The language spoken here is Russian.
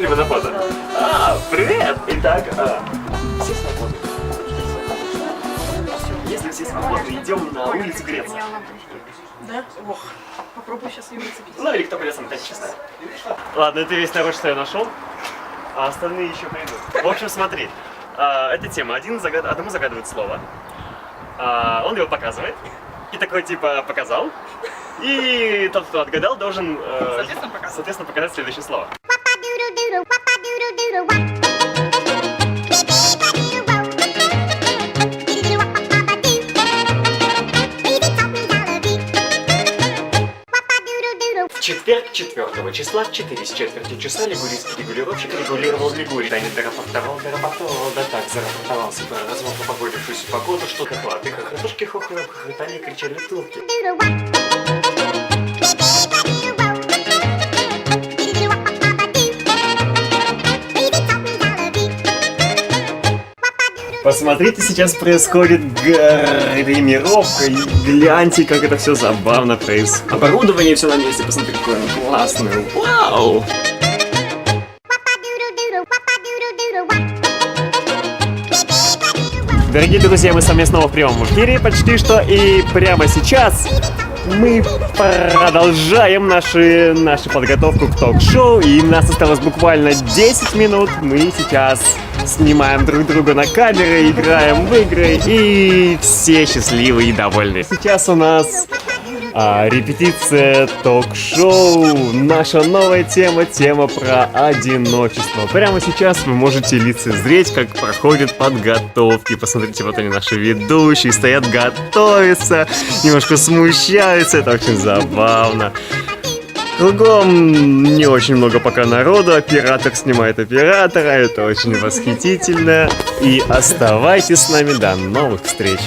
На фото. А, привет! Итак, а, все свободны. Если все свободны, идем на улицу греться. Да? Ох, попробую сейчас ее выцепить. Ну или кто придет так честно. Ладно, это весь народ, что я нашел. А остальные еще придут. В общем, смотри. а, эта тема. Один загад... Одному загадывает слово. А, он его показывает. И такой типа показал. И тот, кто отгадал, должен э, Соответственно, показать. соответственно, показать следующее слово. Четверг 4 числа в 4 с четвертью часа лигурийский регулировщик регулировал Лигурий. Тайны дорапортовал, дорапортовал, да так, зарапортовался про развал по погодившуюся погоду, что хохлаты, хохотушки хохлы, хохотали, кричали турки. Посмотрите, сейчас происходит гримировка и гляньте, как это все забавно происходит. Оборудование все на месте, посмотрите, какое оно классное. Вау! Дорогие друзья, мы с вами снова в прямом эфире почти что, и прямо сейчас мы продолжаем наши, нашу подготовку к ток-шоу, и нас осталось буквально 10 минут. Мы сейчас снимаем друг друга на камеры, играем в игры, и все счастливы и довольны. Сейчас у нас а, репетиция ток-шоу. Наша новая тема, тема про одиночество. Прямо сейчас вы можете лицезреть, как проходят подготовки. Посмотрите, вот они наши ведущие, стоят, готовятся, немножко смущаются. Это очень забавно. Кругом не очень много пока народу, оператор снимает оператора, это очень восхитительно. И оставайтесь с нами, до новых встреч.